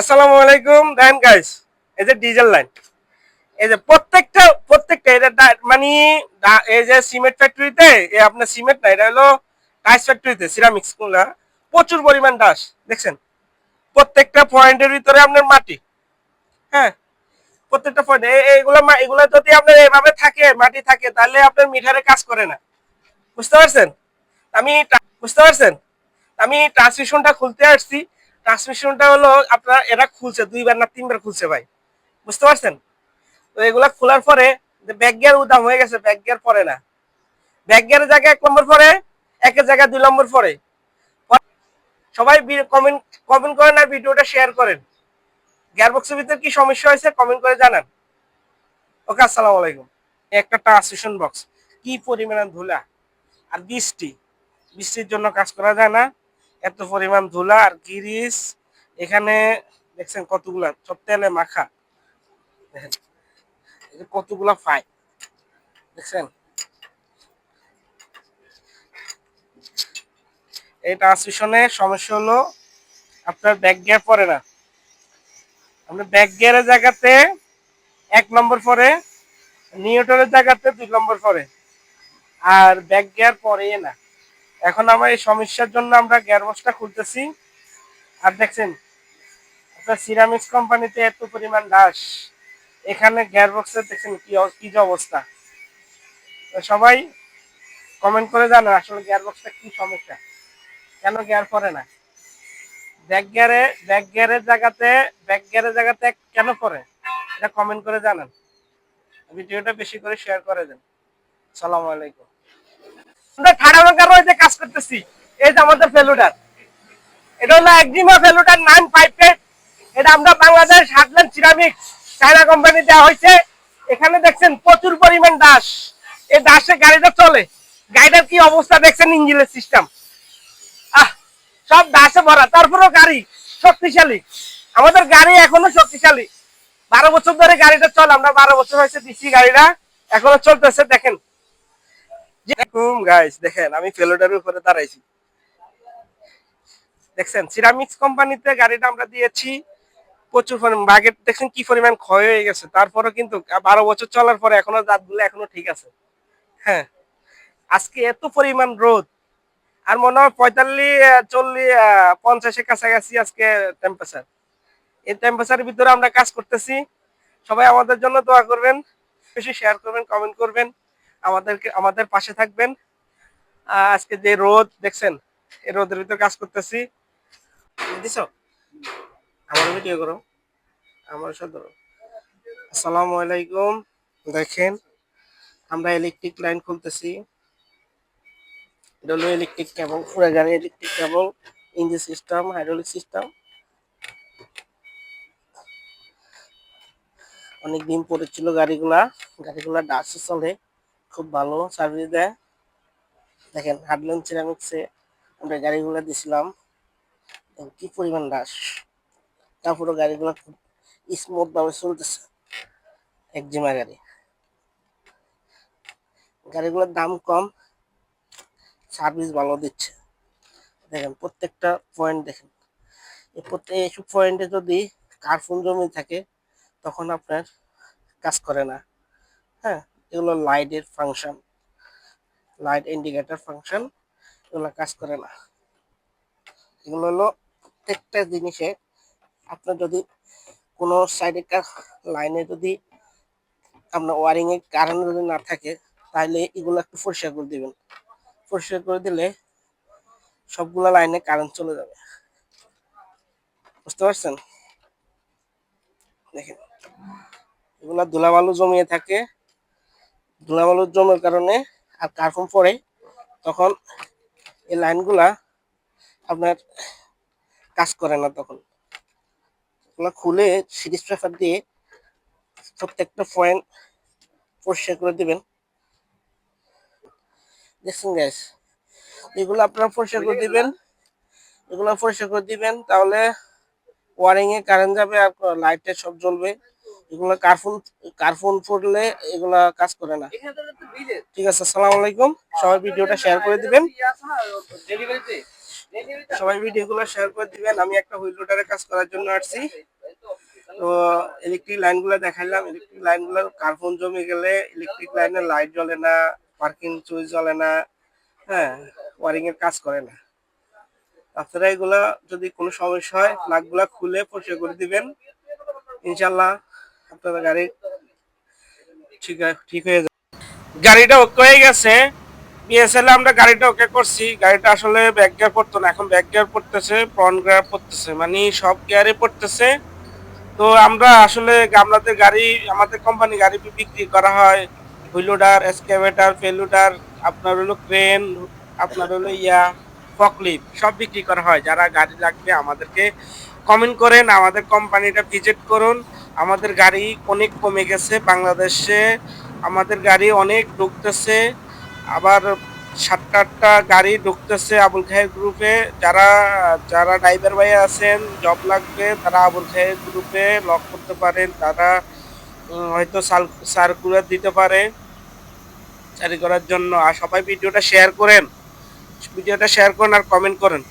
আসসালামু আলাইকুম, দেন গাইস এই যে ডিজেল লাইন এই যে প্রত্যেকটা প্রত্যেকটা এটা মানে এই যে সিমেন্ট ফ্যাক্টরিতে এই আপনার সিমেন্ট না, এটা হলো টাইস ফ্যাক্টরিতে সিরামিক্সগুলা প্রচুর পরিমাণ ডাস দেখছেন? প্রত্যেকটা পয়েন্টের ভিতরে আপনার মাটি হ্যাঁ? প্রত্যেকটা পয়েন্ট এইগুলো এগুলো যদি আপনার এইভাবে থাকে, মাটি থাকে, তাহলে আপনার মিটারে কাজ করে না। বুঝতে পারছেন? আমি বুঝতে পারছেন? আমি ট্রান্সমিশনটা খুলতে আসছি। ট্রান্সমিশনটা হলো আপনার এরা খুলছে, দুইবার না তিনবার খুলছে ভাই। বুঝতে পারছেন? তো এগুলা খোলার পরে ব্যাক গিয়ার উদাম হয়ে গেছে ব্যাক গিয়ার পরে না। ব্যাক গিয়ারের জায়গায় এক নম্বর পরে, একের জায়গায় দুই নম্বর পরে। সবাই কমেন্ট কমেন্ট করেন আর ভিডিওটা শেয়ার করেন। গিয়ারবক্সের ভিতরে কি সমস্যা হয়েছে কমেন্ট করে জানান। ওকে, আসসালামু আলাইকুম। একটা ট্রান্সমিশন বক্স কি পরিমাণে ধুলা আর বৃষ্টি। বৃষ্টির জন্য কাজ করা যায় না। এত পরিমাণ ধুলা আর গিরিস এখানে দেখছেন কতগুলা, সব তেলে মাখা। কতগুলা ফাই দেখছেন? এই ট্রান্সমিশনে সমস্যা হলো, আপনার ব্যাক গিয়ার পরে না। আপনার ব্যাক গিয়ারের জায়গাতে এক নম্বর পরে নিউটনের জায়গাতে দুই নম্বর পরে। আর ব্যাক গিয়ার পরে না। এখন আমার এই সমস্যার জন্য আমরা গিয়ারবক্সটা খুলতেছি। আর দেখছেন, আপনার সিরামিক্স কোম্পানিতে এত পরিমাণ ডাস এখানে গিয়ারবক্সের দেখছেন কি কি যে অবস্থা। সবাই কমেন্ট করে জানান আসলে গিয়ারবক্সটা কি সমস্যা। কেন গিয়ার পরে না? ব্যাক গিয়ারে ব্যাক গিয়ারের জায়গাতে ব্যাক গিয়ারের জায়গাতে কেন পরে? এটা কমেন্ট করে জানান। ভিডিওটা বেশি করে শেয়ার করে দেন। সালাম আলাইকুম। আমরা ঠাড়ামাঙ্গার রয়েছে কাজ করতেছি। এই যে আমাদের ফেলুডার এটা হলো একজিমা ফেলুডার নাইন ফাইভ এটা আমরা Bangladesh Heartland ceramic China company দেওয়া হয়েছে। এখানে দেখছেন প্রচুর পরিমাণ দাস। এই দাসে গাড়িটা চলে। গাড়িটার কি অবস্থা দেখছেন ইঞ্জিনের সিস্টেম? আহ, সব দাসে ভরা। তারপরেও গাড়ি শক্তিশালী। আমাদের গাড়ি এখনও শক্তিশালী। বারো বছর ধরে গাড়িটা চলে। আমরা বারো বছর হয়েছে দিচ্ছি গাড়িটা। এখনও চলতেছে, দেখেন। গাইস দেখেন, আমি উপরে দাঁড়াইছি। দেখছেন সিরামিক্স কোম্পানিতে গাড়িটা আমরা দিয়েছি, প্রচুর পরিমাণ, বাগেট, দেখছেন কি পরিমাণ ক্ষয় হয়ে গেছে। তারপরে কিন্তু বারো বছর চলার পরে এখনও দাঁতগুলো এখনও ঠিক আছে। হ্যাঁ আজকে এত পরিমাণ রোদ, আর মনে হয় পঁয়তাল্লিশ চল্লিশ পঞ্চাশের কাছাকাছি আজকে টেম্পারেচার এই টেম্পারেচারের ভিতরে আমরা কাজ করতেছি। সবাই আমাদের জন্য দোয়া করবেন, বেশি শেয়ার করবেন কমেন্ট করবেন। আমাদেরকে, আমাদের পাশে থাকবেন। আজকে যে রোদ, দেখছেন? এই রোদের ভিতরে কাজ করতেছি। দিছ? আমার ভিডিও করো। আমার সাথে। আসসালামু আলাইকুম। দেখেন, আমরা ইলেকট্রিক লাইন খুলতেছি। এটা হলো ইলেকট্রিক কেবল পুরো গাড়ি electric cable engine system hydraulic system অনেক দিন পরে ছিল গাড়িগুলা। গাড়িগুলা ডাসে চলে। খুব ভালো সার্ভিস দেয়। দেখেন হাডলন সিরামিক্সে আমরা গাড়িগুলো দিছিলাম। কি পরিমাণ ডাস তারপরে গাড়িগুলো খুব স্মুথ ভাবে চলতেছে। একজিমা গাড়ি। গাড়িগুলোর দাম কম। সার্ভিস ভালো দিচ্ছে। দেখেন প্রত্যেকটা পয়েন্ট দেখেন। এই প্রত্যেক এইসব পয়েন্টে যদি কার্ফুন জমি থাকে, তখন আপনার কাজ করে না। হ্যাঁ? এগুলো লাইটের ফাংশন লাইট ইন্ডিকেটর ফাংশন এগুলো কাজ করে না। এগুলো হলো প্রত্যেকটা জিনিসে আপনার যদি কোনো সাইডে লাইনে যদি আপনার ওয়ারিং এর কারণে যদি না থাকে, তাহলে এগুলো একটু পরিষ্কার করে দিবেন। পরিষ্কার করে দিলে সবগুলো লাইনে কারেন্ট চলে যাবে। বুঝতে পারছেন? দেখেন, এগুলা ধুলাবালু জমিয়ে থাকে ধুলাবালু জমের কারণে আর কার্ফন পড়ে, তখন এই লাইনগুলা আপনার কাজ করে না তখন। এগুলো খুলে সিরিজ পেপার দিয়ে প্রত্যেকটা পয়েন্ট পরিষ্কার করে দিবেন। দেখছেন গ্যাস এগুলো আপনারা পরিষ্কার করে দিবেন। এগুলো পরিষ্কার করে দিবেন, তাহলে ওয়ারিংয়ে কারেন্ট যাবে আর লাইটে সব জ্বলবে। এগুলো কার্ফুন কার্ফুন পড়লে এগুলা কাজ করে না। ঠিক আছে আসসালামু আলাইকুম। সবাই ভিডিওটা শেয়ার করে দিবেন। সবাই ভিডিওগুলো শেয়ার করে দিবেন। আমি একটা হুইল লোডারের কাজ করার জন্য আসছি। তো ইলেকট্রিক লাইনগুলো দেখাইলাম। ইলেকট্রিক লাইনগুলোর কার্বন জমে গেলে ইলেকট্রিক লাইনের লাইট জ্বলে না পার্কিং সুইচ জ্বলে না হ্যাঁ ওয়ারিং এর কাজ করে না। আপনারা এগুলা যদি কোনো সমস্যা হয় প্লাগগুলা খুলে পরিষ্কার করে দিবেন। ইনশাল্লাহ গাড়িটা ওকে হয়ে গেছে। বিএসএল আমরা গাড়িটা ওকে করছি। গাড়িটা আসলে ব্যাক গিয়ার পড়তো না, এখন ব্যাক গিয়ার পড়তেছে ফ্রন্ট গিয়ার পড়তেছে মানে সব গিয়ারে পড়তেছে তো আমরা আসলে আমাদের গাড়ি, আমাদের কোম্পানি গাড়ি বিক্রি করা হয়। হুইলোডার এসকেভেটার ফেলুডার আপনার হলো ক্রেন আপনার হলো ইয়া ফকলিপ সব বিক্রি করা হয়। যারা গাড়ি লাগবে আমাদেরকে কমেন্ট করেন, আমাদের কোম্পানিটা ভিজিট করুন। আমাদের গাড়ি অনেক কমে গেছে, বাংলাদেশে আমাদের গাড়ি অনেক ঢুকতেছে। আবার সাতটা আটটা গাড়ি ঢুকতেছে আবুল খায়ের গ্রুপে যারা যারা ড্রাইভার ভাই আছেন জব লাগবে, তারা আবুল খায়ের গ্রুপে লক করতে পারেন। তারা হয়তো সার্কুলার দিতে পারে। জারি করার জন্য। আর সবাই ভিডিওটা শেয়ার করেন। ভিডিওটা শেয়ার করেন আর কমেন্ট করেন।